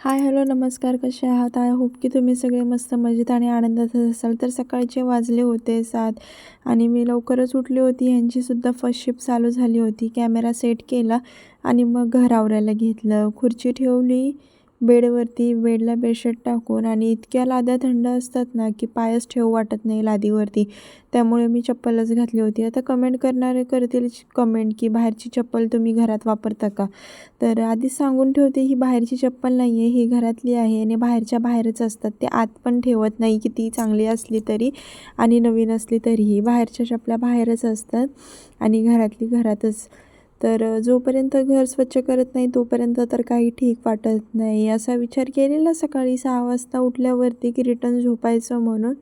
Hi hello नमस्कार कसे आहात? आय होप की तुम्ही सगळे मस्त मजेत आणि आनंदात असाल. तर सकाळचे वाजले होते सात आणि मी लवकरच उठली होती. ह्यांचीसुद्धा फर्स्ट शिफ्ट चालू झाली होती. कॅमेरा सेट केला आणि मग घर आवरायला घेतलं. खुर्ची ठेवली. बेडवरती बेडला बेडशीट टाकून आणि इतक्या लाद्या थंड असतात ना की पायच ठेवू वाटत नाही लादीवरती. त्यामुळे मी चप्पलच घातली होती. आता कमेंट करणारे करतील कमेंट की बाहेरची चप्पल तुम्ही घरात वापरता का? तर आधीच सांगून ठेवते ही बाहेरची चप्पल नाही आहे ही घरातली आहे आणि बाहेरच्या बाहेरच असतात. ते आत पण ठेवत नाही किती चांगली असली तरी आणि नवीन असली तरीही. बाहेरच्या चपल्या बाहेरच असतात आणि घरातली घरातच. तर जोपर्यंत घर स्वच्छ करत नाही तोपर्यंत तर काही ठीक वाटत नाही असा विचार केलेला सकाळी सहा वाजता उठल्यावरती की रिटर्न झोपायचं म्हणून.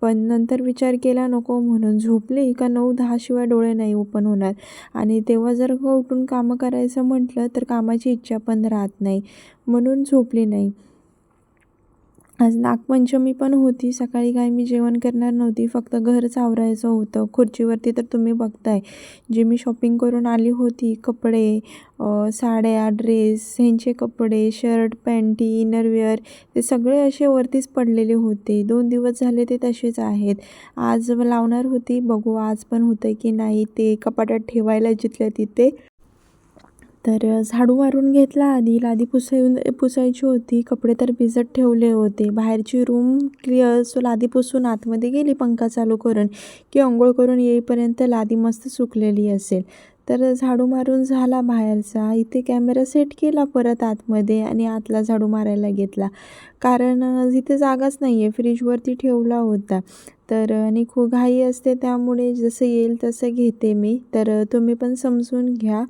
पण नंतर विचार केला नको म्हणून. झोपले का नऊ दहाशिवाय डोळे नाही ओपन होणार. आणि तेव्हा जर उठून कामं करायचं म्हटलं तर कामाची इच्छा पण राहत नाही. म्हणून झोपली नाही. आज नागपंचमी पण होती. सकाळी काय मी जेवण करणार नव्हती. फक्त घरच आवरायचं होतं. खुर्चीवरती तर तुम्ही बघताय. जे मी शॉपिंग करून आली होती कपडे साड्या ड्रेस ह्यांचे कपडे शर्ट पॅन्टी इनरवेअर ते सगळे असे वरतीच पडलेले होते. दोन दिवस झाले ते तसेच आहेत. आज लावणार होती. बघू आज पण होतं की नाही. ते कपाटात ठेवायला जिथल्या तिथे तर झाडू मारून घेतला. आधी लादी पुसायून पुसायची होती. कपडे तर भिजत ठेवले होते. बाहेरची रूम क्लिअर सो लादी पुसून आतमध्ये गेली पंखा चालू करून. की अंघोळ करून येईपर्यंत लादी मस्त सुकलेली असेल. तर झाडू मारून झाला बाहेरचा. इथे कॅमेरा सेट केला परत आतमध्ये आणि आतला झाडू मारायला घेतला. कारण इथे जागाच नाही आहे फ्रीजवरती ठेवला होता. तर आणि खूप घाई असते त्यामुळे जसं येईल तसं घेते मी. तर तुम्ही पण समजून घ्या.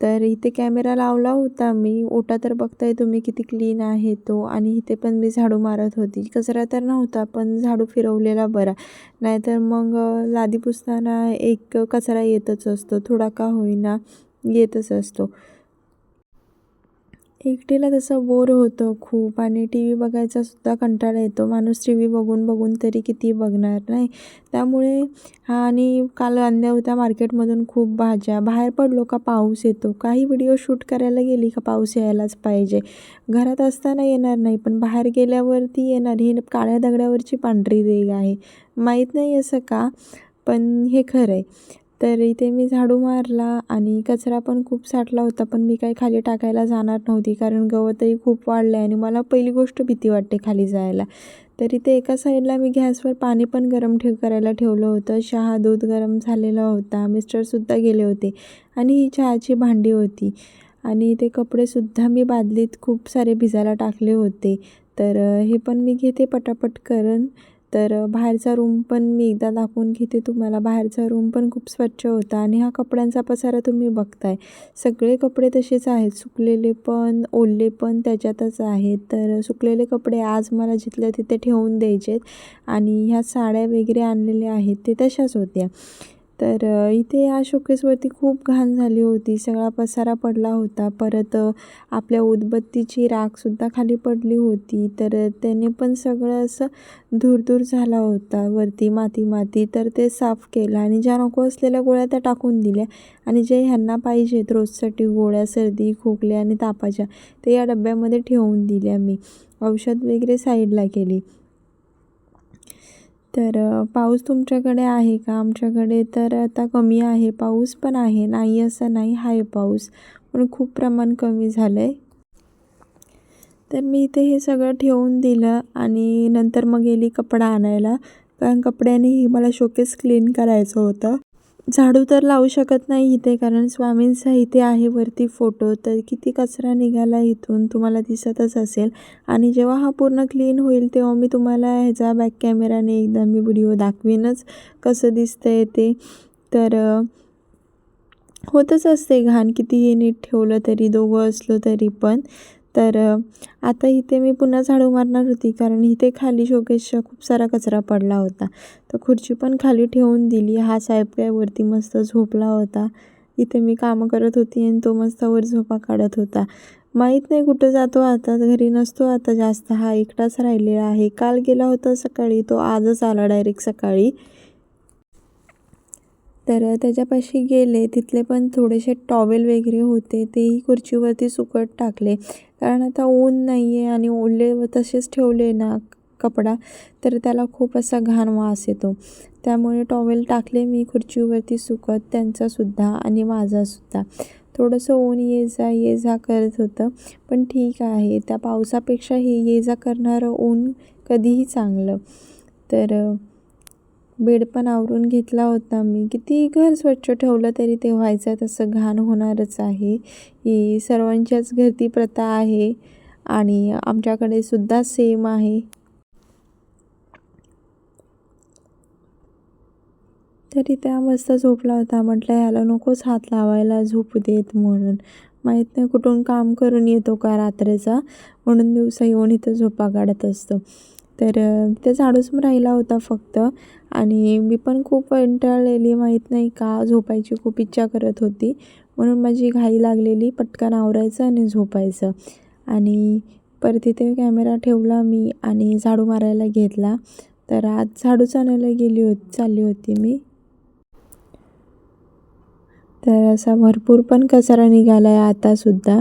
तर इथे कॅमेरा लावला होता मी. ओटा तर बघताय तुम्ही किती क्लीन आहे तो. आणि इथे पण मी झाडू मारत होती. कचरा तर नव्हता पण झाडू फिरवलेला बरा. नाहीतर मग लादी पुसताना एक कचरा येतच असतो. थोडा का होईना येतच असतो. एकटीला तसं बोर होतं खूप आणि टी व्ही बघायचा सुद्धा कंटाळा येतो. माणूस टी व्ही बघून बघून तरी किती बघणार नाही? त्यामुळे हा आणि काल आणल्या होत्या मार्केटमधून खूप भाज्या. बाहेर पडलो का पाऊस येतो. काही व्हिडिओ शूट करायला गेली का पाऊस यायलाच पाहिजे. घरात असताना येणार नाही पण बाहेर गेल्यावरती येणार. हे काळ्या दगडावरची पांढरी रेग आहे. माहीत नाही असं का पण हे खरं आहे तर इथे मी झाडू मारला आणि कचरा पण खूप साठला होता पण मी काही खाली टाकायला जाणार नव्हती कारण गवतही खूप वाढलं आहे आणि मला पहिली गोष्ट भीती वाटते खाली जायला. तर इथे एका साईडला मी गॅसवर पाणी पण गरम ठेव करायला ठेवलं होतं. चहा दूध गरम झालेला होता. मिस्टरसुद्धा गेले होते आणि ही चहाची भांडी होती. आणि ते कपडेसुद्धा मी बादलीत खूप सारे भिजायला टाकले होते. तर हे पण मी घेते पटापट करून. तर बाहेरचा रूम पण मी एकदा दाखवून घेते तुम्हाला. बाहेरचा रूम पण खूप स्वच्छ होता आणि हा कपड्यांचा पसारा तुम्ही बघताय. सगळे कपडे तसेच आहेत. सुकलेले पण ओलले पण त्याच्यातच आहेत. तर सुकलेले कपडे आज मला जिथल्या तिथे ठेवून द्यायचे आणि ह्या साड्या वगैरे आणलेल्या आहेत ते तशाच होत्या. तर इथे या शोकेसवरती खूप घाण झाली होती. सगळा पसारा पडला होता. परत आपल्या उदबत्तीची राखसुद्धा खाली पडली होती. तर त्याने पण सगळं असं धूर झाला होता. वरती माती माती. तर ते साफ केलं आणि ज्या नको असलेल्या गोळ्या त्या टाकून दिल्या. आणि जे ह्यांना पाहिजेत रोजसाठी गोळ्या सर्दी खोकल्या आणि तापाच्या ते या डब्यामध्ये ठेवून दिल्या मी. औषध वगैरे साईडला केली. तर पाऊस तुमच्याकडे आहे का? आमच्याकडे तर आता कमी आहे. पाऊस पण आहे. नाही असं नाही. आहे पाऊस. पण खूप प्रमाण कमी झालं आहे तर मी इथे हे सगळं ठेवून दिलं आणि नंतर मग गेली कपडा आणायला. कारण कपड्यानेही मला शोकेस क्लीन करायचं होतं. झाडू तर लावू शकत नाही इथे कारण स्वामींचा इथे आहे वरती फोटो तर किती कचरा निघाला इथून तुम्हाला दिसतच असेल. आणि जेव्हा हा पूर्ण क्लीन होईल तेव्हा मी तुम्हाला ह्याचा बॅक कॅमेराने एकदा मी व्हिडिओ दाखवीनच कसं दिसतंय ते. तर होतच असते घाण कितीही नीट ठेवलं तरी दोघं असलो तरी पण. तर आता इथे मी पुन्हा झाडू मारणार होती कारण इथे खाली शोकेशचा खूप सारा कचरा पडला होता. तर खुर्ची पण खाली ठेवून दिली. हा साहेब काय वरती मस्त झोपला होता. इथे मी कामं करत होती आणि तो मस्त वर झोपा काढत होता. माहीत नाही कुठं जातो आता. घरी नसतो आता जास्त. हा एकटाच राहिलेला आहे. काल गेला होता सकाळी. तो आजच आला डायरेक्ट सकाळी. तर त्याच्यापाशी गेले. तिथले पण थोडेसे टॉवेल वगैरे होते. तेही खुर्चीवरती सुकट टाकले. कारण आता ऊन नाही आहे आणि ओले व तसेच ठेवले ना कपडा तर त्याला खूप असा घाण वास येतो. त्यामुळे टॉवेल टाकले मी खुर्चीवरती सुकत त्यांचासुद्धा आणि माझासुद्धा थोडंसं ऊन ये जा ये जा करत होतं पण ठीक आहे. त्या पावसापेक्षा हे ये जा करणारं ऊन कधीही चांगलं. तर बेड पण आवरून घेतला होता मी. किती घर स्वच्छ ठेवलं तरी ते व्हायचं तसं घाण होणारच आहे. ही सर्वांच्याच घरती प्रथा आहे आणि आमच्याकडे सुद्धा सेम आहे. तरी त्या मस्त झोपला होता. म्हटलं ह्याला नकोच हात लावायला झोपू देत म्हणून. माहीत नाही कुठून काम करून येतो का रात्रीचा. म्हणून दिवसा येऊन इथं झोपा काढत असतो. तर त्या झाडूच राहिला होता फक्त. आणि मी पण खूप कंटाळलेली माहीत नाही का झोपायची खूप इच्छा करत होती. म्हणून माझी घाई लागलेली पटकन आवरायचं आणि झोपायचं. आणि परत तिथे कॅमेरा ठेवला मी आणि झाडू मारायला घेतला. तर आज झाडूच आणायला गेली होती चालली होती मी. तर असा भरपूर पण कचरा निघाला आहे आतासुद्धा.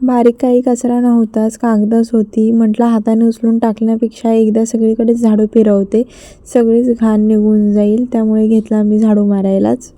बारीक काही कचरा नव्हताच कागदच होती. म्हटलं हाताने उचलून टाकण्यापेक्षा एकदा सगळीकडे झाडू फिरवते. सगळीच घाण निघून जाईल त्यामुळे घेतला मी झाडू मारायलाच.